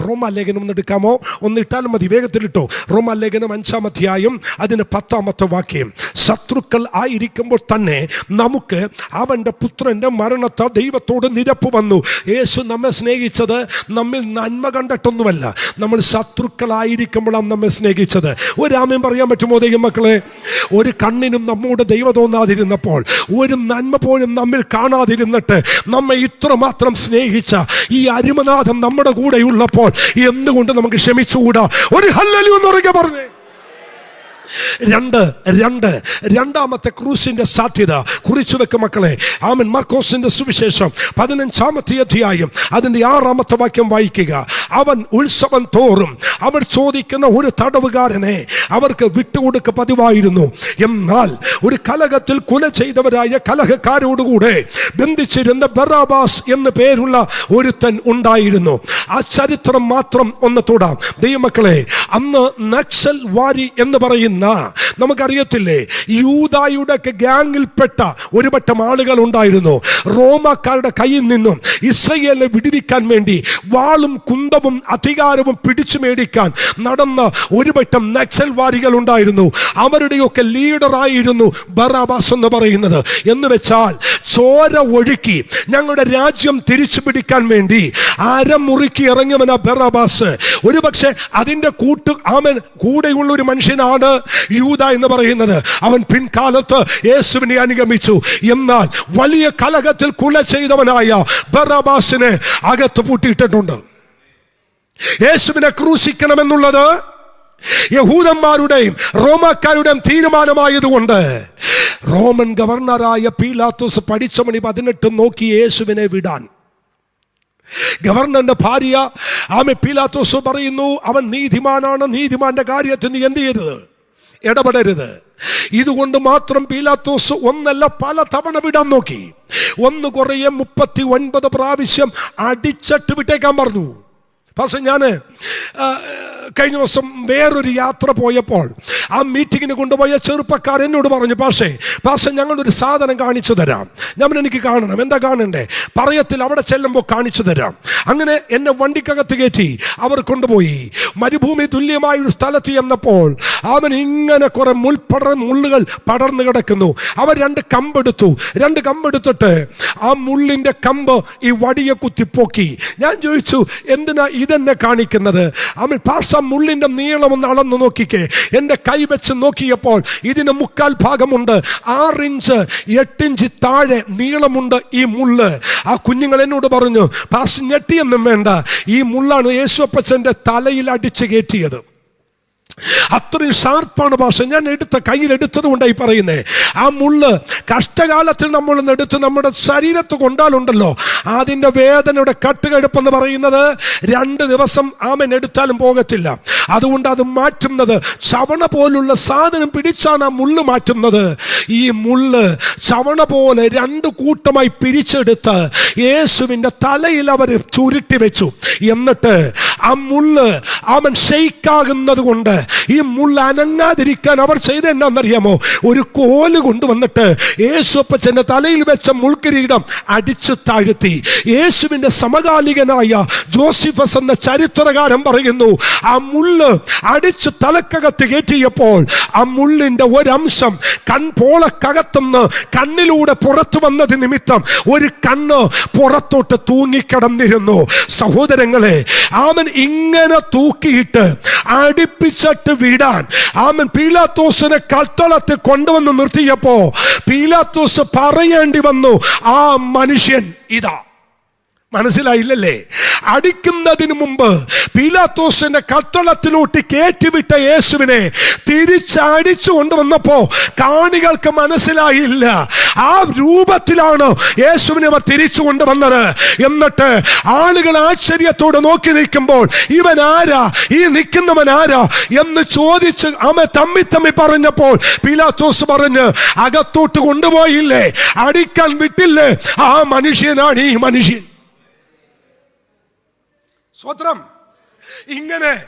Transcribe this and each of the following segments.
റോമാലേഖനം ഒന്ന് എടുക്കാമോ? ഒന്ന് ഇട്ടാൽ മതി വേഗത്തിലിട്ടോ റോമാലേഖനം അഞ്ചാം അധ്യായം അതിന് പത്താമത്തെ വാക്യം. ശത്രുക്കൾ ആയിരിക്കുമ്പോൾ തന്നെ നമുക്ക് അവന്റെ പുത്രന്റെ മരണത്തെ ദൈവത്തോട് നിരപ്പ് വന്നു. യേശു നമ്മെ സ്നേഹിച്ചത് നമ്മിൽ നന്മ കണ്ടിട്ടൊന്നുമല്ല. നമ്മൾ ശത്രുക്കളായിരിക്കുമ്പോഴാണ് നമ്മെ സ്നേഹിച്ചത്. ഒരു ആമയും പറയാൻ പറ്റുമോ ദൈവം മക്കളെ? ഒരു കണ്ണിനും നമ്മോട് ദൈവം തോന്നാതിരുന്നപ്പോൾ ഒരു നന്മ പോലും നമ്മിൽ കാണാതിരുന്നിട്ട് നമ്മെ ഇത്രമാത്രം സ്നേഹിച്ച ഈ അരുമനാഥം നമ്മുടെ കൂടെയുള്ളപ്പോൾ എന്തുകൊണ്ട് നമുക്ക് ക്ഷമിച്ചുകൂടാ? ഒരു ഹല്ലലു എന്ന് പറയുക പറഞ്ഞേ. രണ്ട് രണ്ട്. രണ്ടാമത്തെ ക്രൂസിന്റെ സാധ്യത. കുറിച്ചു വെക്കും മക്കളെ. ആമൻ. മർക്കോസിന്റെ സുവിശേഷം പതിനഞ്ചാമത്തെ അധ്യായം അതിന്റെ ആറാമത്തെ വാക്യം വായിക്കുക. അവൻ ഉത്സവം തോറും അവർ ചോദിക്കുന്ന ഒരു തടവുകാരനെ അവർക്ക് വിട്ടുകൊടുക്ക പതിവായിരുന്നു. എന്നാൽ ഒരു കലകത്തിൽ കുല ചെയ്തവരായ കലഹക്കാരോടുകൂടെ ബന്ധിച്ചിരുന്ന ബറാബാസ് എന്ന് പേരുള്ള ഒരുത്തൻ ഉണ്ടായിരുന്നു. ആ ചരിത്രം മാത്രം ഒന്ന് തൊടാം. ദൈവമക്കളെ അന്ന് നക്സൽ വാരി എന്ന് പറയുന്ന നമുക്കറിയത്തില്ലേ യൂതായുടെ ഗ്യാങ്ങിൽപ്പെട്ട ഒരുപറ്റം ആളുകൾ ഉണ്ടായിരുന്നു റോമാക്കാരുടെ കയ്യിൽ നിന്നും ഇസ്രയേലിനെ വിടിവിക്കാൻ വേണ്ടി വാളും കുന്തവും അധികാരവും പിടിച്ചു മേടിക്കാൻ നടന്ന ഒരുപറ്റം നക്സൽ വാരികൾ ഉണ്ടായിരുന്നു അവരുടെയൊക്കെ ലീഡറായിരുന്നു ബറാബാസ് എന്ന് പറയുന്നത്. എന്ന് വെച്ചാൽ ചോര ഒഴുക്കി ഞങ്ങളുടെ രാജ്യം തിരിച്ചു പിടിക്കാൻ വേണ്ടി അരമുറുക്കി ഇറങ്ങുമെന്ന ബറാബാസ്. ഒരു പക്ഷേ അതിന്റെ കൂട്ട് അവൻ കൂടെയുള്ള ഒരു മനുഷ്യനാണ്. യൂത എന്ന് പറയുന്നത് അവൻ പിൻകാലത്ത് യേശുവിനെ അനുഗമിച്ചു. എന്നാൽ വലിയ കലഹത്തിൽ കുല ചെയ്തവനായ ബറാബാസിനെ അകത്ത് പൂട്ടിയിട്ടിട്ടുണ്ട്. യേശുവിനെ ക്രൂശിക്കണമെന്നുള്ളത് യഹൂദന്മാരുടെയും റോമാക്കാരുടെയും തീരുമാനമായതുകൊണ്ട് റോമൻ ഗവർണറായ പീലാത്തോസ് പഠിച്ച മണി പതിനെട്ട് നോക്കി യേശുവിനെ വിടാൻ. ഗവർണറിന്റെ ഭാര്യ ആമെ പീലാത്തോസ് പറയുന്നു അവൻ നീതിമാനാണ് നീതിമാന്റെ കാര്യത്തിന് എന്ത് ചെയ്യരുത് ഇടപെടരുത്. ഇതുകൊണ്ട് മാത്രം പീലാത്തോസ് ഒന്നല്ല പല തവണ വിടാൻ നോക്കി. ഒന്ന് കുറയെ മുപ്പത്തി ഒൻപത് പ്രാവശ്യം അടിച്ചിട്ട് വിട്ടേക്കാൻ പറഞ്ഞു. പക്ഷെ ഞാൻ കഴിഞ്ഞ ദിവസം വേറൊരു യാത്ര പോയപ്പോൾ ആ മീറ്റിങ്ങിന് കൊണ്ടുപോയ ചെറുപ്പക്കാർ എന്നോട് പറഞ്ഞു പാഷേ പാഷേ ഞങ്ങളൊരു സാധനം കാണിച്ചു തരാം. ഞാൻ എനിക്ക് കാണണം. എന്താ കാണണ്ടേ? പറയത്തിൽ അവിടെ ചെല്ലുമ്പോൾ കാണിച്ചു തരാം. അങ്ങനെ എന്നെ വണ്ടിക്കകത്ത് കയറ്റി അവർ കൊണ്ടുപോയി. മരുഭൂമി തുല്യമായ ഒരു സ്ഥലത്ത് ചെന്നപ്പോൾ അവൻ ഇങ്ങനെ കുറെ മുൾപടർ മുള്ളുകൾ പടർന്നു കിടക്കുന്നു. അവർ രണ്ട് കമ്പെടുത്തു രണ്ട് കമ്പെടുത്തിട്ട് ആ മുള്ളിന്റെ കമ്പ് ഈ വടിയെ കുത്തിപ്പോക്കി. ഞാൻ ചോദിച്ചു എന്തിനാ ഇതെന്നെ കാണിക്കുന്നത്? അവൻ പാസ മുള്ളിന്റെ നീളം ഒന്ന് അളന്ന് നോക്കിക്കേ. എന്റെ കൈ വെച്ച് നോക്കിയപ്പോൾ ഇതിന് മുക്കാൽ ഭാഗമുണ്ട്. ആറിഞ്ച് എട്ടിഞ്ച് താഴെ നീളമുണ്ട് ഈ മുള്ള്. ആ കുഞ്ഞുങ്ങൾ എന്നോട് പറഞ്ഞു പാസ് ഞെട്ടിയൊന്നും വേണ്ട. ഈ മുള്ളാണ് യേശുപ്പച്ചന്റെ തലയിൽ അടിച്ചു കയറ്റിയത്. അത്രയും ഷാർപ്പാണ് ഭാഷ. ഞാൻ എടുത്ത കയ്യിൽ എടുത്തത് കൊണ്ടായി പറയുന്നേ. ആ മുള്ള് കഷ്ടകാലത്തിൽ നമ്മൾ എടുത്ത് നമ്മുടെ ശരീരത്ത് കൊണ്ടാലുണ്ടല്ലോ. അതിന്റെ വേദനയുടെ കട്ടുകെടുപ്പെന്ന് പറയുന്നത് രണ്ട് ദിവസം ആമൻ എടുത്താലും പോകത്തില്ല. അതുകൊണ്ട് അത് മാറ്റുന്നത് ചവണ പോലുള്ള സാധനം പിടിച്ചാണ് ആ മുള്ള് മാറ്റുന്നത്. ഈ മുള്ള് ചവണ പോലെ രണ്ട് കൂട്ടമായി പിരിച്ചെടുത്ത് യേശുവിന്റെ തലയിൽ അവർ ചുരുട്ടി വെച്ചു. എന്നിട്ട് ആ മുള്ള് അവൻ ഷെയ്ക്കാകുന്നത് കൊണ്ട് ഈ മുള്ള അനങ്ങാതിരിക്കാൻ അവർ ചെയ്ത് എന്നാണെന്നറിയാമോ ഒരു കോൽ കൊണ്ടുവന്നിട്ട് യേശുപ്പച്ചന്റെ തലയിൽ വെച്ച മുൾക്കിരീടം അടിച്ചു താഴ്ത്തി. യേശുവിന്റെ സമകാലികനായ ജോസിഫസ് എന്ന ചരിത്രകാരൻ പറയുന്നു ആ മുള്ള് അടിച്ചു തലക്കകത്ത് കയറ്റിയപ്പോൾ ആ മുള്ളിന്റെ ഒരംശം കൺപോളക്കകത്തുനിന്ന് കണ്ണിലൂടെ പുറത്തു വന്നത് നിമിത്തം ഒരു കണ്ണ് പുറത്തോട്ട് തൂങ്ങിക്കിടന്നിരുന്നു. സഹോദരങ്ങളെ അവൻ ഇങ്ങനെ തൂക്കിയിട്ട് അടുപ്പിച്ചിട്ട് വിടാൻ അവൻ പീലാത്തോസിനെ കത്തളത്തിൽ കൊണ്ടുവന്ന് നിർത്തിയപ്പോ പീലാത്തോസ് പറയേണ്ടി വന്നു ആ മനുഷ്യൻ ഇതാ. മനസ്സിലായില്ലല്ലേ? അടിക്കുന്നതിന് മുമ്പ് പീലാത്തോസിന്റെ കത്തളത്തിലോട്ട് കേറ്റിവിട്ട യേശുവിനെ തിരിച്ചടിച്ചു കൊണ്ടുവന്നപ്പോ കാണികൾക്ക് മനസ്സിലായില്ല. ആ രൂപത്തിലാണ് യേശുവിനെ തിരിച്ചു കൊണ്ടുവന്നത്. എന്നിട്ട് ആളുകൾ ആശ്ചര്യത്തോടെ നോക്കി നിൽക്കുമ്പോൾ ഇവൻ ആരാ? ഈ നിൽക്കുന്നവൻ ആരാ? എന്ന് ചോദിച്ച് അമ്മ തമ്മി തമ്മി പറഞ്ഞപ്പോൾ പീലാത്തോസ് പറഞ്ഞ് അകത്തോട്ട് കൊണ്ടുപോയില്ലേ? അടിക്കാൻ വിട്ടില്ലേ? ആ മനുഷ്യനാണ് ഈ മനുഷ്യൻ. സ്വത്രം ഇങ്ങനെ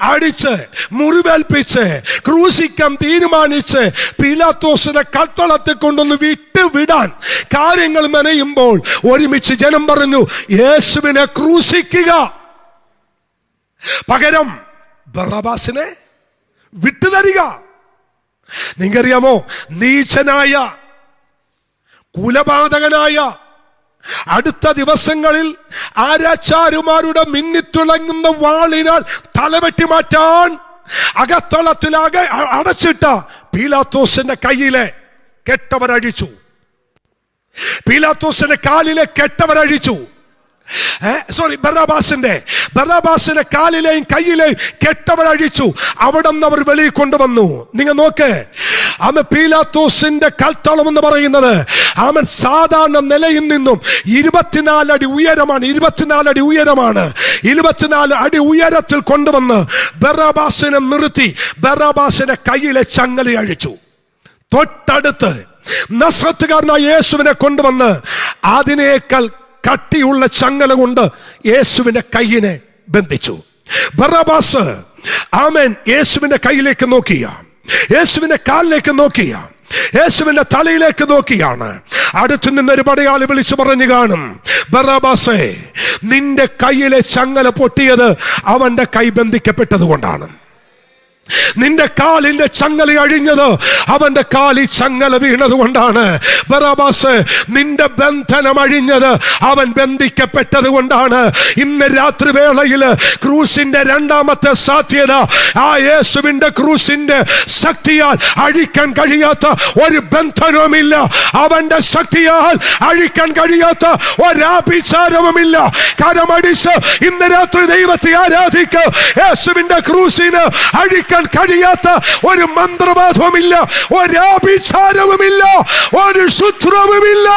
അടിച്ച് മുറിവേൽപ്പിച്ച് ക്രൂശിക്കാൻ തീരുമാനിച്ച് പീലാത്തോസിനെ കട്ടളത്തിൽ കൊണ്ടൊന്ന് വിട്ടുവിടാൻ കാര്യങ്ങൾ മെനയുമ്പോൾ ഒരുമിച്ച് ജനം പറഞ്ഞു യേശുവിനെ ക്രൂശിക്കുക. പകരം ബറബാസിനെ വിട്ടുതരിക. നിങ്ങറിയാമോ നീചനായ കുലപാതകനായ അടുത്ത ദിവസങ്ങളിൽ ആരാച്ചാരുമാരുടെ മിന്നിത്തിളങ്ങുന്ന വാളിനാൽ തലവെട്ടി മാറ്റാൻ അകത്തളത്തിലാകെ അടച്ചിട്ട പീലാത്തോസിന്റെ കയ്യിലെ കെട്ടവരഴിച്ചു. പീലാത്തോസിന്റെ കാലിലെ കെട്ടവരഴിച്ചു. സോറി ബറാബാസിന്റെ ബറാബാസിന്റെ കാലിലെയും കയ്യിലെയും കെട്ടവരഴിച്ചു അവിടെ നിന്ന് അവർ വെളിയിൽ കൊണ്ടുവന്നു. നിങ്ങൾ നോക്ക്. ആമ പീലാത്തോസിന്റെ കൽത്തളം എന്ന് പറയുന്നത് അവൻ സാധാരണ നിലയിൽ നിന്നും ഇരുപത്തിനാല് അടി ഉയരമാണ് ഇരുപത്തിനാല് അടി ഉയരമാണ്. ഇരുപത്തിനാല് അടി ഉയരത്തിൽ കൊണ്ടുവന്ന് ബറാബാസിനെ നിർത്തി ബറാബാസിന്റെ കയ്യിലെ ചങ്ങലി അഴിച്ചു. തൊട്ടടുത്ത് നസ്രത്തുകാരനായ യേശുവിനെ കൊണ്ടുവന്ന് അതിനേക്കാൾ കട്ടിയുള്ള ചങ്ങല കൊണ്ട് യേശുവിന്റെ കയ്യിനെ ബന്ധിച്ചു. ബറബാസ് ആമേൻ യേശുവിന്റെ കയ്യിലേക്ക് നോക്കിയ. യേശുവിന്റെ കാലിലേക്ക് നോക്കിയ. യേശുവിന്റെ തലയിലേക്ക് നോക്കിയാണ്. അടുത്തു ഒരു പടയാളി വിളിച്ചു പറഞ്ഞു കാണും. ബറാബാസേ നിന്റെ കയ്യിലെ ചങ്ങല പൊട്ടിയത് അവന്റെ കൈ ബന്ധിക്കപ്പെട്ടത് കൊണ്ടാണ് നിന്റെ കാലിന്റെ ചങ്ങല അഴിഞ്ഞത് അവന്റെ കാലി ചങ്ങല വീണത് കൊണ്ടാണ്. ബറാബാസ് നിന്റെ ബന്ധനം അഴിഞ്ഞത് അവൻ ബന്ധിക്കപ്പെട്ടത് കൊണ്ടാണ്. ഇന്ന് രാത്രി വേളയിൽ ക്രൂസിന്റെ രണ്ടാമത്തെ സാധ്യത ആ യേശുവിന്റെ ക്രൂസിന്റെ ശക്തിയാൽ അഴിക്കാൻ കഴിയാത്ത ഒരു ബന്ധനവുമില്ല. അവന്റെ ശക്തിയാൽ അഴിക്കാൻ കഴിയാത്ത ഒരാഭിചാരവുമില്ല. കരമടിച്ച് ഇന്ന് രാത്രി ദൈവത്തെ ആരാധിക്ക്. യേശുവിന്റെ ക്രൂസിന് അഴിക്കാൻ കഴിയാത്ത ഒരു മന്ത്രവാദവുമില്ല ഒരാഭിചാരവുമില്ല ഒരു ശുദ്രവുമില്ല.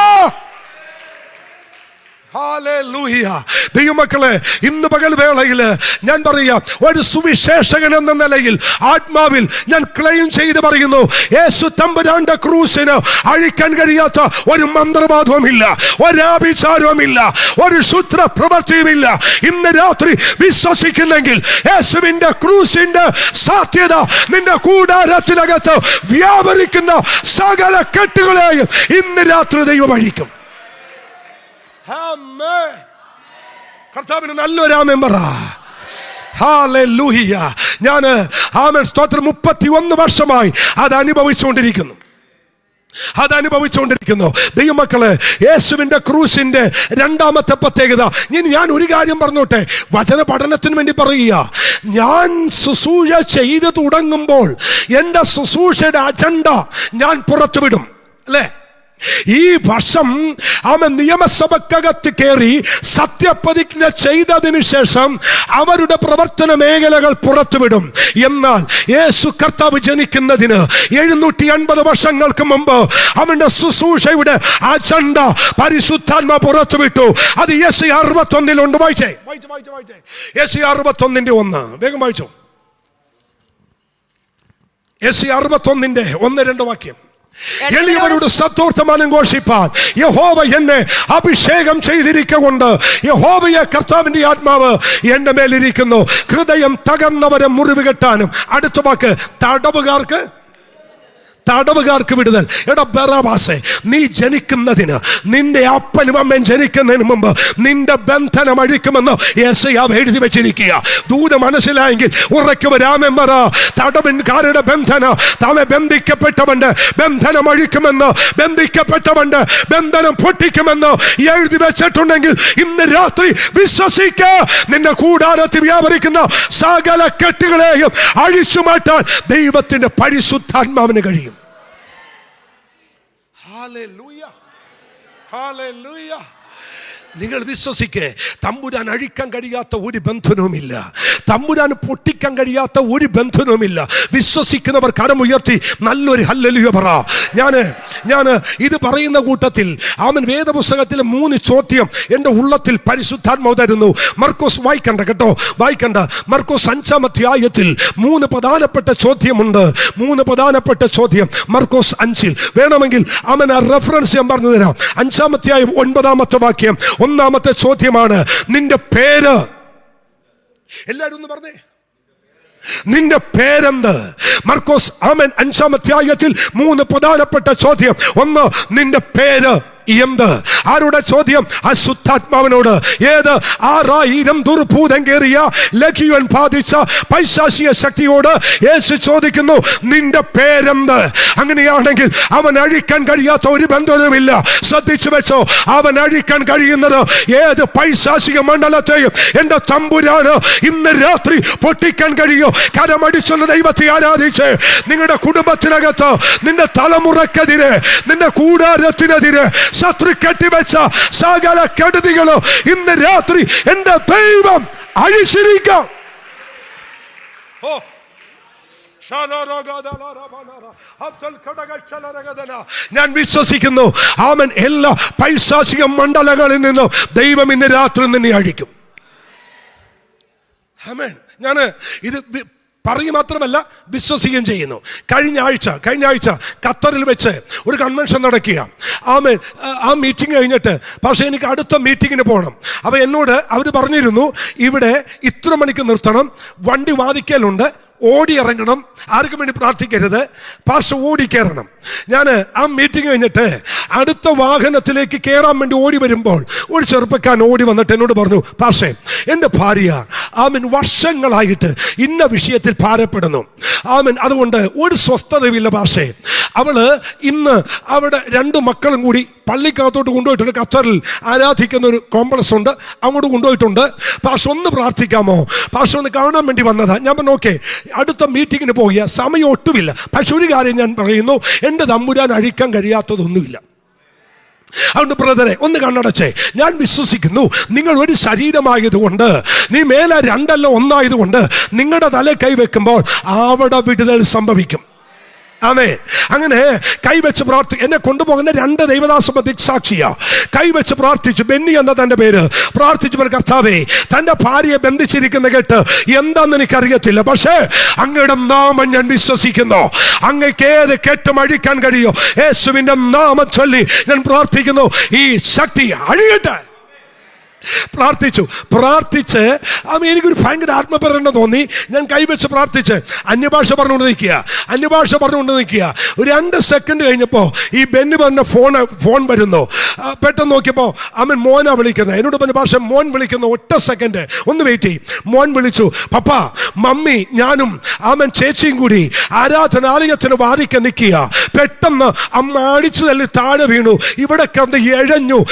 ദൈവമക്കളെ ഇന്ന് പകൽ വേളയിൽ ഞാൻ പറയാം ഒരു സുവിശേഷകൻ എന്ന നിലയിൽ ആത്മാവിൽ ഞാൻ ക്ലെയിം ചെയ്ത് പറയുന്നു യേശു തമ്പുരാന്റെ ക്രൂസിന് അഴിക്കാൻ കഴിയാത്ത ഒരു മന്ത്രവാദവുമില്ല ഒരാഭിചാരവുമില്ല ഒരു ശുദ്ര പ്രവൃത്തിയുമില്ല ഇന്ന് രാത്രി വിശ്വസിക്കുന്നെങ്കിൽ യേശുവിന്റെ ക്രൂസിന്റെ സാധ്യത നിന്റെ കൂടാരത്തിനകത്ത് വ്യാപരിക്കുന്ന സകല കെട്ടുകളെയും ഇന്ന് രാത്രി ദൈവം അഴിക്കും. കർത്താവിന് നല്ലൊരു ആമേൻ പറ. ഹാലൂഹിയ ഞാൻ ആമൻ സ്തോത്രം മുപ്പത്തി ഒന്ന് വർഷമായി അത് അനുഭവിച്ചുകൊണ്ടിരിക്കുന്നു. അത് അനുഭവിച്ചുകൊണ്ടിരിക്കുന്നു. ദൈവമക്കൾ യേശുവിന്റെ ക്രൂസിന്റെ രണ്ടാമത്തെ പ്രത്യേകത. ഇനി ഞാൻ ഒരു കാര്യം പറഞ്ഞോട്ടെ. വചന പഠനത്തിന് വേണ്ടി പറയുക. ഞാൻ ശുശ്രൂഷ ചെയ്ത് തുടങ്ങുമ്പോൾ എന്റെ ശുശ്രൂഷയുടെ അജണ്ട ഞാൻ പുറത്തുവിടും. അല്ലേ? ഈ വർഷം അവൻ നിയമസഭക്കകത്ത് കയറി സത്യപ്രതിജ്ഞ ചെയ്തതിനു ശേഷം അവരുടെ പ്രവർത്തന മേഖലകൾ പുറത്തുവിടും. എന്നാൽ യേശു കർത്താവ് ജനിക്കുന്നതിന് എഴുന്നൂറ്റി അൻപത് വർഷങ്ങൾക്ക് മുമ്പ് അവന്റെ ശുശ്രൂഷയുടെ അജണ്ട പരിശുദ്ധാത്മ പുറത്തുവിട്ടു. അത് യെസ് അറുപത്തി ഒന്നിലുണ്ട് വായിച്ചേ. വായിച്ചു വായിച്ചു വായിച്ചേ. യെസ് അറുപത്തി ഒന്നിന്റെ ഒന്ന്. വേഗം വായിച്ചോ. യെസ് അറുപത്തി ഒന്നിന്റെ ഒന്ന് രണ്ട് വാക്യം. എളിയവരോട് സത്തോർത്ഥമാനം ഘോഷിപ്പാൻ. യഹോവ എന്നെ അഭിഷേകം ചെയ്തിരിക്കൊണ്ട് യഹോവയെ കർത്താവിന്റെ ആത്മാവ് എന്റെ മേലിരിക്കുന്നു. ഹൃദയം തകർന്നവരെ മുറിവ് കെട്ടാനും അടുത്ത വാക്ക് തടവുകാർക്ക് തടവുകാർക്ക് വിടുതൽ. എടാ ബറാബാസെ നീ ജനിക്കുന്നതിന് നിന്റെ അപ്പനും അമ്മയും ജനിക്കുന്നതിന് മുമ്പ് നിന്റെ ബന്ധനം അഴിക്കുമെന്ന് യേശയാവ് എഴുതി വെച്ചിരിക്കുക. ദൂത മനസ്സിലായെങ്കിൽ ഉറയ്ക്കുവ രാമൻ പറ തടവിൻകാരുടെ ബന്ധന താമെ ബന്ധിക്കപ്പെട്ടവണ്ട് ബന്ധനം അഴിക്കുമെന്ന് ബന്ധിക്കപ്പെട്ടവണ്ട് ബന്ധനം പൊട്ടിക്കുമെന്ന് എഴുതി വെച്ചിട്ടുണ്ടെങ്കിൽ ഇന്ന് രാത്രി വിശ്വസിക്ക. നിന്റെ കൂടാരത്തിൽ വ്യാപരിക്കുന്ന സകല കെട്ടുകളെയും അഴിച്ചു മാറ്റാൻ ദൈവത്തിന്റെ പരിശുദ്ധാത്മാവിന് കഴിയും. Hallelujah. Hallelujah. നിങ്ങൾ വിശ്വസിക്കേ തമ്പുരാൻ അഴിക്കാൻ കഴിയാത്ത ഒരു ബന്ധനവുമില്ല തമ്പുരാൻ പൊട്ടിക്കാൻ കഴിയാത്ത ഒരു ബന്ധനവുമില്ല വിശ്വസിക്കുന്നവർ കരമുയർത്തി നല്ലൊരു ഹല്ലലുയ പറ. ഞാൻ ഞാൻ ഇത് പറയുന്ന കൂട്ടത്തിൽ അവൻ വേദപുസ്തകത്തിലെ മൂന്ന് ചോദ്യം എന്റെ ഉള്ളത്തിൽ പരിശുദ്ധാത്മാവ് തരുന്നു. മർക്കോസ് വായിക്കണ്ട കേട്ടോ വായിക്കണ്ട. മർക്കോസ് അഞ്ചാം അധ്യായത്തിൽ മൂന്ന് പ്രധാനപ്പെട്ട ചോദ്യമുണ്ട്. മൂന്ന് പ്രധാനപ്പെട്ട ചോദ്യം മർക്കോസ് അഞ്ചിൽ. വേണമെങ്കിൽ അവൻ ആ റെഫറൻസ് ഞാൻ പറഞ്ഞു തരാം. അഞ്ചാം അധ്യായം ഒൻപതാമത്തെ വാക്യം. ഒന്നാമത്തെ ചോദ്യമാണ് നിന്റെ പേര്? എല്ലാരും ഒന്ന് പറഞ്ഞേ. നിന്റെ പേരെന്ത്? മർക്കോസ് ആമൻ. അഞ്ചാം അധ്യായത്തിൽ മൂന്ന് പ്രധാനപ്പെട്ട ചോദ്യം. ഒന്ന് നിന്റെ പേര് എന്ത്? ആരുടെ ചോദ്യം? അശുദ്ധാത്മാവിനോട്. ഏത്? ആറായിരം ദുർഭൂതം കയറിയ ലഘുവൻ ബാധിച്ച പൈശാശിക ശക്തിയോട് യേശു ചോദിക്കുന്നു നിന്റെ പേരെന്ത്? അങ്ങനെയാണെങ്കിൽ അവൻ അഴിക്കാൻ കഴിയാത്ത ഒരു ബന്ധവുമില്ല ശ്രദ്ധിച്ചു വെച്ചോ അവൻ അഴിക്കാൻ കഴിയുന്നത് ഏത് പൈശാശിക മണ്ഡലത്തെയും എന്റെ തമ്പുരാന് ഇന്ന് രാത്രി പൊട്ടിക്കാൻ കഴിയോ. കരമടിച്ചുള്ള ദൈവത്തെ ആരാധിച്ച് നിങ്ങളുടെ കുടുംബത്തിനകത്ത് നിന്റെ തലമുറക്കെതിരെ നിന്റെ കൂടാരത്തിനെതിരെ ശത്രു കെട്ടിവെച്ച സകല കെടുതികളോ ഇന്ന് രാത്രി എന്റെ ദൈവം അഴിച്ചിരിക്കാം. ഓ. ഞാൻ വിശ്വസിക്കുന്നു ആമൻ. എല്ലാ പൈശാചിക മണ്ഡലങ്ങളിൽ നിന്നും ദൈവം ഇന്ന് രാത്രി നിന്നെ അഴിക്കും. ആമേൻ. ഞാൻ ഇത് പറയുക മാത്രമല്ല വിശ്വസിക്കുകയും ചെയ്യുന്നു. കഴിഞ്ഞ ആഴ്ച കഴിഞ്ഞ ആഴ്ച ഖത്തറിൽ വെച്ച് ഒരു കൺവെൻഷൻ നടക്കുക ആമേൻ. ആ- ആ മീറ്റിംഗ് കഴിഞ്ഞിട്ട് പക്ഷേ എനിക്ക് അടുത്ത മീറ്റിങ്ങിന് പോകണം അപ്പോൾ എന്നോട് അവർ പറഞ്ഞിരുന്നു ഇവിടെ ഇത്ര മണിക്ക് നിർത്തണം വണ്ടി വാദിക്കലുണ്ട് ഓടി ഇറങ്ങണം ആർക്കും വേണ്ടി പ്രാർത്ഥിക്കരുത് പാസ് ഓടി കയറണം. ഞാൻ ആ മീറ്റിംഗ് കഴിഞ്ഞിട്ട് അടുത്ത വാഹനത്തിലേക്ക് കയറാൻ വേണ്ടി ഓടി വരുമ്പോൾ ഒരു ചെറുപ്പക്കാരൻ ഓടി വന്നിട്ട് എന്നോട് പറഞ്ഞു പാഷേ എന്റെ ഭാര്യ ആമൻ വർഷങ്ങളായിട്ട് ഇന്ന വിഷയത്തിൽ ഭാരപ്പെടുന്നു. ആമൻ അതുകൊണ്ട് ഒരു സ്വസ്ഥതയുമില്ല പാഷേ അവൾ ഇന്ന് അവിടെ രണ്ട് മക്കളും കൂടി പള്ളിക്കകത്തോട്ട് കൊണ്ടുപോയിട്ടുണ്ട്. ഖത്തറിൽ ആരാധിക്കുന്ന ഒരു കോംപ്ലക്സ് ഉണ്ട്. അങ്ങോട്ട് കൊണ്ടുപോയിട്ടുണ്ട്. പാഷ ഒന്ന് പ്രാർത്ഥിക്കാമോ? പാഷ ഒന്ന് കാണാൻ വേണ്ടി വന്നതാ. ഞാൻ പറഞ്ഞു ഓക്കെ അടുത്ത മീറ്റിങ്ങിന് പോകുക സമയം ഒട്ടുമില്ല. പക്ഷെ ഒരു കാര്യം ഞാൻ പറയുന്നു. എന്റെ തമ്പുരാൻ അഴിക്കാൻ കഴിയാത്തതൊന്നുമില്ല. അതുകൊണ്ട് ബ്രദറെ ഒന്ന് കണ്ണടച്ചേ. ഞാൻ വിശ്വസിക്കുന്നു നിങ്ങൾ ഒരു ശരീരമായതുകൊണ്ട് നീ മേലെ രണ്ടല്ല ഒന്നായതുകൊണ്ട് നിങ്ങളുടെ തല കൈവെക്കുമ്പോൾ അവിടെ വിടുതൽ സംഭവിക്കും. ആമേ അങ്ങനെ കൈവച്ച് പ്രാർത്ഥി എന്നെ കൊണ്ടുപോകുന്ന രണ്ട് ദൈവദാസ ദിക്സാക്ഷിയാ കൈവച്ച് പ്രാർത്ഥിച്ചു. ബെന്നി എന്ന തന്റെ പേര്. പ്രാർത്ഥിച്ചു പറഞ്ഞു, കർത്താവേ തന്റെ ഭാര്യയെ ബന്ധിച്ചിരിക്കുന്ന കേട്ട് എന്താന്ന് എനിക്കറിയത്തില്ല. പക്ഷേ അങ്ങയുടെ നാമം ഞാൻ വിശ്വസിക്കുന്നു. അങ്ങക്ക് ഏത് കെട്ടും അഴിക്കാൻ കഴിയോ യേശുവിന്റെ നാമം ചൊല്ലി ഞാൻ പ്രാർത്ഥിക്കുന്നു. ഈ ശക്തി അഴിയട്ടെ. പ്രാർത്ഥിച്ചു. പ്രാർത്ഥിച്ച് അമ്മ എനിക്കൊരു ഭയങ്കര ആത്മപ്രേരണ തോന്നി. ഞാൻ കൈവച്ച് പ്രാർത്ഥിച്ച്. അന്യഭാഷ പറഞ്ഞുകൊണ്ട് നിൽക്കുക. അന്യഭാഷ പറഞ്ഞുകൊണ്ട് നിൽക്കുക. ഒരു രണ്ട് സെക്കൻഡ് കഴിഞ്ഞപ്പോൾ ഈ ബെന്ന് പറഞ്ഞ ഫോൺ ഫോൺ വരുന്നു. പെട്ടെന്ന് നോക്കിയപ്പോൾ അമ്മൻ മോനാ വിളിക്കുന്നത്. എന്നോട് പറഞ്ഞ ഭാഷ മോൻ വിളിക്കുന്ന ഒറ്റ സെക്കൻഡ് ഒന്ന് വെയിറ്റ് ചെയ്യും. മോൻ വിളിച്ചു പപ്പ മമ്മി ഞാനും അമ്മൻ ചേച്ചിയും കൂടി ആരാധനാലയത്തിന് വാദിക്ക നിൽക്കുക. പെട്ടെന്ന് അമ്മ അടിച്ചു തല്ലി താഴെ വീണു. ഇവിടെ കണ്ട് എഴഞ്ഞു.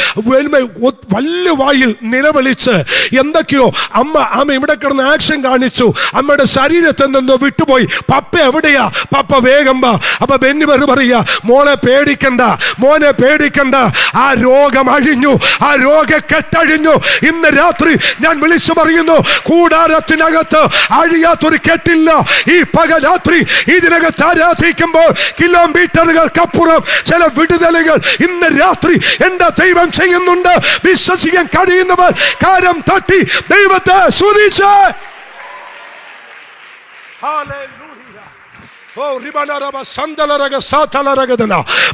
വലിയ വായിൽ നിലവിളിച്ച് എന്തൊക്കെയോ അമ്മ അമ്മ ഇവിടെ കിടന്ന് ആക്ഷൻ കാണിച്ചു. അമ്മയുടെ ശരീരത്തിൽ നിന്നോ വിട്ടുപോയി. പപ്പ എവിടെയാ? പപ്പ വേഗം വാ. അപ്പൊ ബെന്നി മോനെ മോളെ പേടിക്കണ്ട മോനെ പേടിക്കണ്ട. ആ രോഗം അഴിഞ്ഞു ആ രോഗക്കെട്ടഴിഞ്ഞു. ഇന്ന് രാത്രി ഞാൻ വിളിച്ചു പറയുന്നു കൂടാരത്തിനകത്ത് അഴിയാത്തൊരു കെട്ടില്ല. ഈ പക രാത്രി ഇതിനകത്ത് ആരാധിക്കുമ്പോൾ കിലോമീറ്ററുകൾക്കപ്പുറം ചില വിടുതലുകൾ ഇന്ന് രാത്രി എന്റെ ദൈവം ചെയ്യുന്നുണ്ട്? വിശ്വസിക്കാൻ കഴിയുന്നവർ കാര്യം തട്ടി ദൈവത്തെ സ്തുതിച്ച് സാതലരകദന.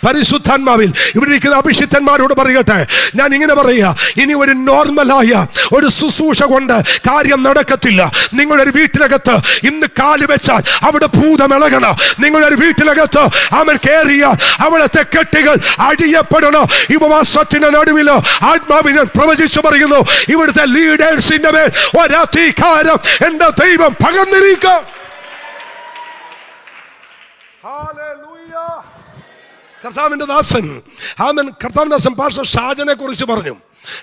പരിശുദ്ധാത്മാവിൽ ഇവിടെ അഭിഷിക്തന്മാരോട് പറയട്ടെ ഞാൻ ഇങ്ങനെ പറയുക ഇനി ഒരു നോർമലായ ഒരു ശുശ്രൂഷ കൊണ്ട് കാര്യം നടക്കത്തില്ല. നിങ്ങളൊരു വീട്ടിനകത്ത് ഇന്ന് കാൽ വെച്ചാൽ അവിടെ ഭൂതമിളകണം. നിങ്ങളൊരു വീട്ടിനകത്ത് അവൻ കയറിയ അവിടുത്തെ കെട്ടികൾ അടിയപ്പെടണം. ഉപവാസത്തിന്റെ ഉപവാസത്തിന് നടുവിൽ ആത്മാവിനെ പ്രവചിച്ചു പറയുന്നു ഇവിടുത്തെ ലീഡേഴ്സിന്റെ മേൽ ഒരധികാരം എന്റെ ദൈവം പകർന്നിരിക്കുക. കർത്താവിന്റെ ദാസൻ. ആമൻ. കർത്താവിന്റെ ദാസൻ പാസ്റ്റർ ഷാജനെ കുറിച്ച് പറഞ്ഞു.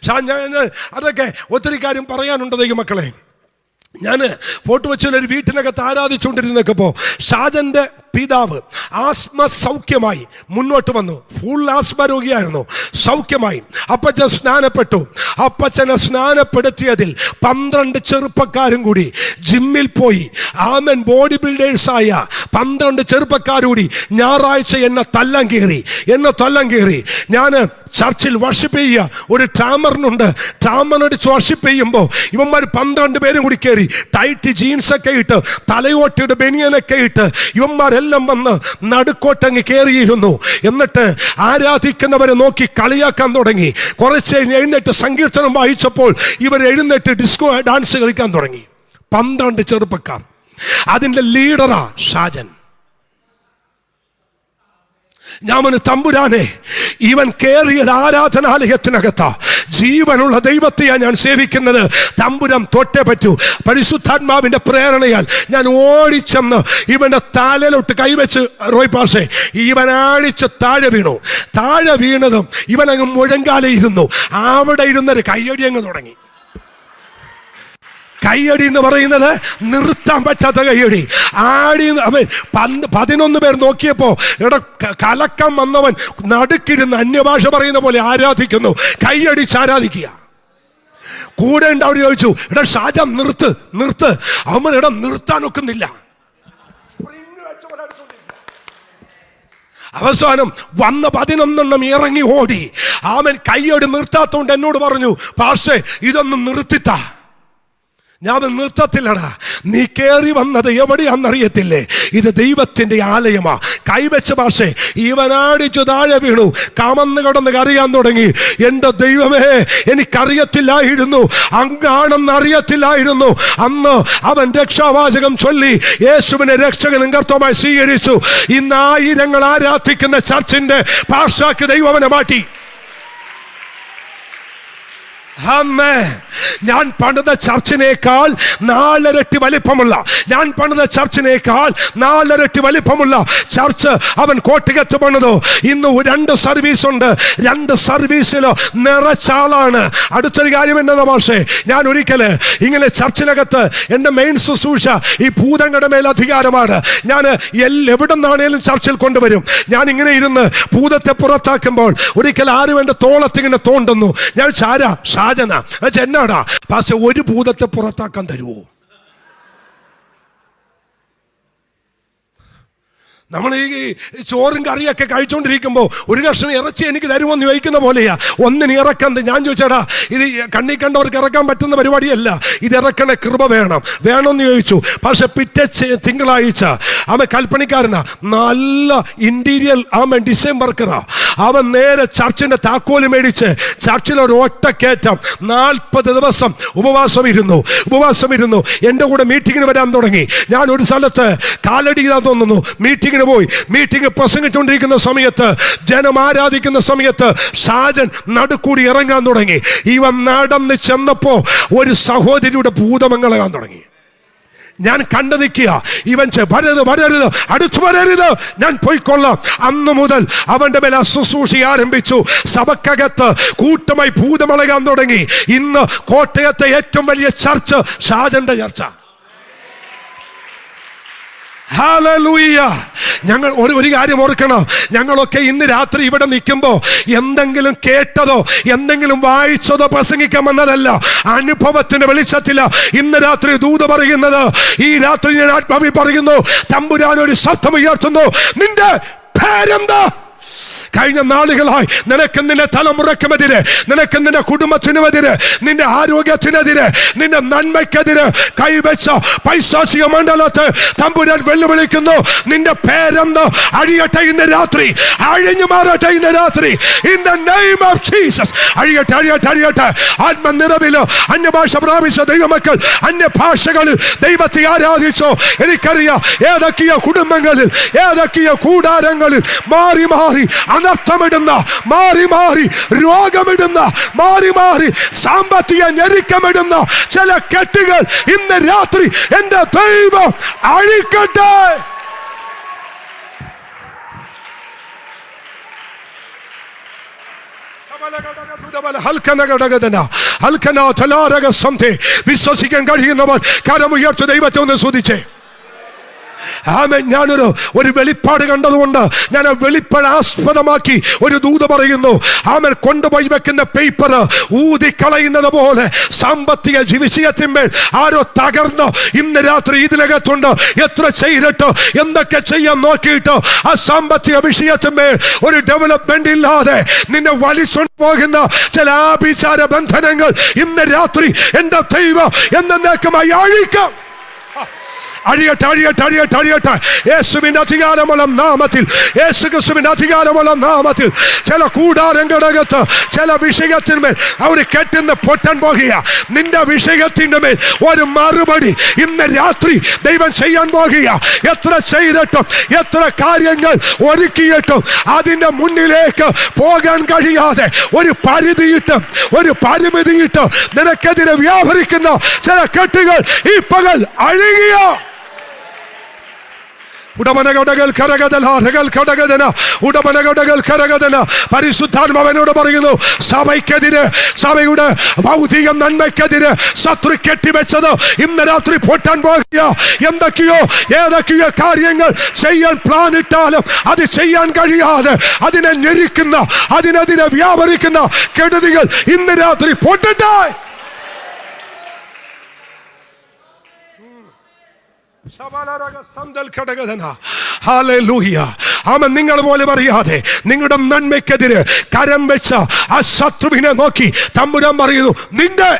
ഷാ ഞാൻ ഞാൻ- അതൊക്കെ ഒത്തിരി കാര്യം പറയാനുണ്ട് ദൈവം മക്കളെ. ഞാൻ ഫോട്ടോ വെച്ച ഒരു വീട്ടിനകത്ത് ആരാധിച്ചുകൊണ്ടിരുന്നപ്പോൾ ഷാജന്റെ പിതാവ് ആസ്മ സൗഖ്യമായി മുന്നോട്ട് വന്നു. ഫുൾ ആസ്മ രോഗിയായിരുന്നു. സൗഖ്യമായി. അപ്പച്ചൻ സ്നാനപ്പെട്ടു. അപ്പച്ചനെ സ്നാനപ്പെടുത്തിയതിൽ പന്ത്രണ്ട് ചെറുപ്പക്കാരും കൂടി ജിമ്മിൽ പോയി. ആമൻ ബോഡി ബിൽഡേഴ്സായ പന്ത്രണ്ട് ചെറുപ്പക്കാരൂടി ഞായറാഴ്ച എന്നെ തല്ലം കയറി എന്നെ തല്ലം കയറി ഞാൻ ചർച്ചിൽ വർഷിപ്പ് ചെയ്യുക. ഒരു ട്രാമറിനുണ്ട് ട്രാമറിനടിച്ച് വർഷിപ്പ് ചെയ്യുമ്പോൾ ഇവന്മാർ പന്ത്രണ്ട് പേരും കൂടി കയറി. ടൈറ്റ് ജീൻസ് ഒക്കെ ഇട്ട് തലയോട്ടിയുടെ ബനിയനൊക്കെ ഇട്ട് ഇവന്മാരെല്ലാം വന്ന് നടുക്കോട്ടങ്ങ് കയറിയിരുന്നു എന്നിട്ട് ആരാധിക്കുന്നവരെ നോക്കി കളിയാക്കാൻ തുടങ്ങി. കുറച്ച് എഴുന്നേറ്റ് സങ്കീർത്തനം വായിച്ചപ്പോൾ ഇവർ എഴുന്നേറ്റ് ഡിസ്കോ ഡാൻസ് കളിക്കാൻ തുടങ്ങി. പന്ത്രണ്ട് ചെറുപ്പക്കാർ. അതിന്റെ ലീഡറാ ഷാജൻ. ഞാൻ തമ്പുരാനെ ഇവൻ കേറിയത് ആരാധനാലയത്തിനകത്താ ജീവനുള്ള ദൈവത്തെയാണ് ഞാൻ സേവിക്കുന്നത്. തമ്പുരം തൊട്ടേ പറ്റൂ. പരിശുദ്ധാത്മാവിന്റെ പ്രേരണയാൽ ഞാൻ ഓടിച്ചെന്ന് ഇവന്റെ താലയിലോട്ട് കൈവച്ച് റോയ് പാഷേ ഇവൻ ആടിച്ച് താഴെ വീണു. താഴെ വീണതും ഇവനങ്ങ് മുഴങ്കാലയിരുന്നു അവിടെ ഇരുന്നൊരു കയ്യടി അങ്ങ് തുടങ്ങി. കയ്യടി എന്ന് പറയുന്നത് നിർത്താൻ പറ്റാത്ത കയ്യടി. ആടി പതിനൊന്ന് പേർ നോക്കിയപ്പോ ഇവിടെ കലക്കം വന്നവൻ നടുക്കിരുന്ന് അന്യഭാഷ പറയുന്ന പോലെ ആരാധിക്കുന്നു. കയ്യടിച്ച് ആരാധിക്കുക. കൂടെ ഉണ്ട് അവർ ചോദിച്ചു എടാ ഷാജ നിർത്ത് നിർത്ത്. അവൻ ഇടം നിർത്താൻ ഒക്കുന്നില്ല. അവസാനം വന്ന പതിനൊന്നെണ്ണം ഇറങ്ങി ഓടി. അവൻ കയ്യോട് നിർത്താത്തോണ്ട് എന്നോട് പറഞ്ഞു പാഷേ ഇതൊന്നും നിർത്തിത്താ. ഞാൻ നിർത്തത്തില്ലടാ. നീ കയറി വന്നത് എവിടെയാണെന്നറിയത്തില്ലേ? ഇത് ദൈവത്തിന്റെ ആലയമാ. കൈവച്ച ഭാഷേ ഇവനാടിച്ചു താഴെ വീണു. കമന്ന് കിടന്ന് കറിയാൻ തുടങ്ങി. എന്റെ ദൈവമേ എനിക്കറിയത്തില്ലായിരുന്നു. അങ്ങാണെന്ന് അറിയത്തില്ലായിരുന്നു അന്ന് അവൻ രക്ഷാവാചകം ചൊല്ലി യേശുവിനെ രക്ഷകനും കർത്തമായി സ്വീകരിച്ചു. ഇന്ന് ആയിരങ്ങൾ ആരാധിക്കുന്ന ചർച്ചിന്റെ പാർശ്വാക്കി ദൈവം അവനെ മാറ്റി. ഞാൻ പണിത ചർച്ചിനേക്കാൾ നാലരട്ടി വലിപ്പമുള്ള ഞാൻ പണിത ചർച്ചിനേക്കാൾ നാലരട്ടി വലിപ്പമുള്ള ചർച്ച് അവൻ കോട്ടയത്ത് പണിതു. ഇന്ന് രണ്ട് സർവീസ് ഉണ്ട്. രണ്ട് സർവീസിലോ നിറച്ചാളാണ് അടുത്തൊരു കാര്യം എന്താ പക്ഷേ ഞാൻ ഒരിക്കൽ ഇങ്ങനെ ചർച്ചിനകത്ത് എന്റെ മെയിൻ ശുശ്രൂഷ ഈ ഭൂതങ്ങളുടെ മേൽ അധികാരമാണ്. ഞാൻ എവിടെ നിന്നാണേലും ചർച്ചിൽ കൊണ്ടുവരും. ഞാൻ ഇങ്ങനെ ഇരുന്ന് ഭൂതത്തെ പുറത്താക്കുമ്പോൾ ഒരിക്കൽ ആരും എന്റെ തോളത്തിങ്ങനെ തോണ്ടുന്നു. ഞാൻ ചാര എന്നുവെച്ചാ ചെന്നാടാ പക്ഷെ ഒരു ഭൂതത്തെ പുറത്താക്കാൻ തരുമോ നമ്മൾ ഈ ചോറും കറിയൊക്കെ കഴിച്ചുകൊണ്ടിരിക്കുമ്പോൾ ഒരു കഷ്ണം ഇറച്ചി എനിക്ക് തരുമെന്ന് ചോദിക്കുന്ന പോലെയാ. ഒന്നിന് ഇറക്കുന്നത് ഞാൻ ചോദിച്ചടാ ഇത് കണ്ണി കണ്ടവർക്ക് ഇറക്കാൻ പറ്റുന്ന പരിപാടിയല്ല. ഇത് ഇറക്കണ കൃപ വേണം. വേണമെന്ന് ചോദിച്ചു. പക്ഷെ പിറ്റേ തിങ്കളാഴ്ച അവൻ കൽപ്പണിക്കാരനാ. നല്ല ഇന്റീരിയൽ അവൻ ഡിസൈൻ വർക്കറാ അവൻ നേരെ ചർച്ചിന്റെ താക്കോൽ മേടിച്ച് ചർച്ചിൽ ഒരു ഒറ്റ കയറ്റം. നാൽപ്പത് ദിവസം ഉപവാസം ഇരുന്നു. ഉപവാസം ഇരുന്നു. എന്റെ കൂടെ മീറ്റിങ്ങിന് വരാൻ തുടങ്ങി. ഞാൻ ഒരു സ്ഥലത്ത് കാലടി തോന്നുന്നു മീറ്റിങ്ങിന് പോയി മീറ്റിംഗ് പ്രസംഗിച്ചുകൊണ്ടിരിക്കുന്ന സമയത്ത് ജനം ആരാധിക്കുന്ന സമയത്ത് ഷാജൻ നടുക്കൂടി ഇറങ്ങാൻ തുടങ്ങി. ഇവൻ നടന്ന് ചെന്നപ്പോ ഒരു സഹോദരിയുടെ ഭൂതമംഗളകാൻ തുടങ്ങി. ഞാൻ കണ്ടു നിൽക്കുക. ഇവൻ വരരുത് വരരുത് അടുത്തു വരരുത് ഞാൻ പോയിക്കൊള്ളാം. അന്ന് മുതൽ അവന്റെ മേലെ അശുശ്രൂഷി ആരംഭിച്ചു. സഭക്കകത്ത് കൂട്ടമായി ഭൂതമളകാൻ തുടങ്ങി. ഇന്ന് കോട്ടയത്തെ ഏറ്റവും വലിയ ചർച്ച് ഷാജന്റെ ചർച്ച. ഞങ്ങൾ ഒരു ഒരു കാര്യം ഓർക്കണം. ഞങ്ങളൊക്കെ ഇന്ന് രാത്രി ഇവിടെ നിൽക്കുമ്പോൾ എന്തെങ്കിലും കേട്ടതോ എന്തെങ്കിലും വായിച്ചതോ പ്രസംഗിക്കാൻ വന്നതല്ല. അനുഭവത്തിന്റെ വെളിച്ചത്തില്ല ഇന്ന് രാത്രി ദൂത് പറയുന്നത്. ഈ രാത്രി ഞാൻ ആത്മാവി പറയുന്നു തമ്പുരാൻ ഒരു ശബ്ദം ഉയർത്തുന്നു. നിന്റെ പേരെന്താ? കഴിഞ്ഞ നാളുകളായി നിനക്ക് നിന്റെ തലമുറക്കുമെതിരെ നിനക്ക് നിന്റെ കുടുംബത്തിനുമെതിരെ നിന്റെ ആരോഗ്യത്തിനെതിരെ നിന്റെ നന്മയ്ക്കെതിരെ കൈവച്ച പൈശാചിക മണ്ഡലത്തെ തമ്പുരാൻ വെല്ലുവിളിക്കുന്നു. നിന്റെ പേരെന്ന് അഴിയട്ടെ ഇന്ന് രാത്രി. അഴിഞ്ഞു മാറട്ടെ ഇന്ന് രാത്രി. In the name of Jesus അഴിയട്ടെ അഴിയട്ടെ അഴിയട്ടെ. ആത്മനിറവിലോ അന്യഭാഷ പ്രാപിച്ച ദൈവമക്കൾ അന്യഭാഷകളിൽ ദൈവത്തെ ആരാധിച്ചോ. എനിക്കറിയാം ഏതൊക്കെയോ കുടുംബങ്ങളിൽ ഏതൊക്കെയോ കൂടാരങ്ങളിൽ മാറി മാറി അനർത്ഥമിടുന്ന മാറി മാറി രോഗമിടുന്ന മാറി മാറി സാമ്പത്തിക ഞെരുക്കമിടുന്ന ചില കെട്ടുകൾ ഇന്ന് രാത്രി എന്റെ ദൈവം അഴിക്കട്ടെ. വിശ്വസിക്കാൻ കഴിയുന്നവർ കരമുയർച്ച ദൈവത്തെ ഒന്ന് ശ്രദ്ധിച്ചേ ആമേൻ. ഞാനൊരു ഒരു വെളിപ്പാട് കണ്ടതുകൊണ്ട് ഞാൻ ആ വെളിപ്പാട് ആസ്പദമാക്കി ഒരു ദൂത പറയുന്നു. ആമൻ കൊണ്ടുപോയി വെക്കുന്ന പേപ്പർ ഊതി കളയുന്നത് പോലെ സാമ്പത്തിക വിഷയത്തിന്മേൽ ആരോ തകർന്നു. ഇന്ന് രാത്രി ഇതിനകത്തുണ്ട്. എത്ര ചെയ്തിട്ട് എന്തൊക്കെ ചെയ്യാൻ നോക്കിയിട്ട് ആ സാമ്പത്തിക വിഷയത്തിന്മേൽ ഒരു ഡെവലപ്മെന്റ് ഇല്ലാതെ നിന്നെ വലിച്ചുകൊണ്ട് പോകുന്ന ചില ആഭിചാര ബന്ധനങ്ങൾ ഇന്ന് രാത്രി എന്റെ ദൈവം എന്നേക്കുമായി അഴിക്കാം അഴിയട്ടെ അഴിയട്ടെ അഴിയട്ടെ അഴിയട്ടെ യേശുവിന്റെ അധികാരമുള്ള നാമത്തിൽ യേശു ക്രിസ്തുവിന്റെ അധികാരമുള്ള നാമത്തിൽ ചില കൂടാരങ്ങളകത്ത് ചില വിഷയത്തിന്മേൽ അവർ കെട്ടുന്ന പൊട്ടൻ പോകുക നിന്റെ വിഷയത്തിന്റെ മേൽ ഒരു മറുപടി ഇന്ന് രാത്രി ദൈവം ചെയ്യാൻ പോകുക എത്ര ചെയ്തിട്ടും എത്ര കാര്യങ്ങൾ ഒരുക്കിയിട്ടും അതിന്റെ മുന്നിലേക്ക് പോകാൻ കഴിയാതെ ഒരു പരിധിയിട്ട് ഒരു പരിമിതിയിട്ട് നിനക്കെതിരെ വ്യാപരിക്കുന്ന ചില കെട്ടുകൾ ഈ പകൽ അഴുകിയ. ഉടമനകടകൾ കരകതല അരകൾ കടകതന ഉടമനകടകൾ കരകതന പരിശുദ്ധാത്മാവനോട് പറയുന്നു സഭയ്ക്കെതിരെ സഭയുടെ ഭൗതിക നന്മയ്ക്കെതിരെ ശത്രു കെട്ടിവെച്ചത് ഇന്ന് രാത്രി പൊട്ടാൻ പോകുക എന്തൊക്കെയോ ഏതൊക്കെയോ കാര്യങ്ങൾ ചെയ്യാൻ പ്ലാൻ ഇട്ടാലും അത് ചെയ്യാൻ കഴിയാതെ അതിനെ ഞെരിക്കുന്ന അതിനെതിരെ വ്യാപരിക്കുന്ന കെടുതികൾ ഇന്ന് രാത്രി പൊട്ടട്ടെ അവൻ നിങ്ങൾ പോലെ അറിയാതെ നിങ്ങളുടെ നന്മയ്ക്കെതിരെ കരം വെച്ച ആ ശത്രുവിനെ നോക്കി തമ്പുരാൻ പറയുന്നു നിന്റെ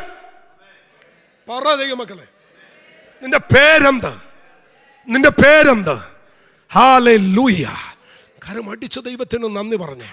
പറ ദൈവമക്കളെ നിന്റെ പേരെന്ത്? നിന്റെ പേരെന്ത്? ഹാലെ ലൂയ കരം അടിച്ച ദൈവത്തിന് നന്ദി പറഞ്ഞേ.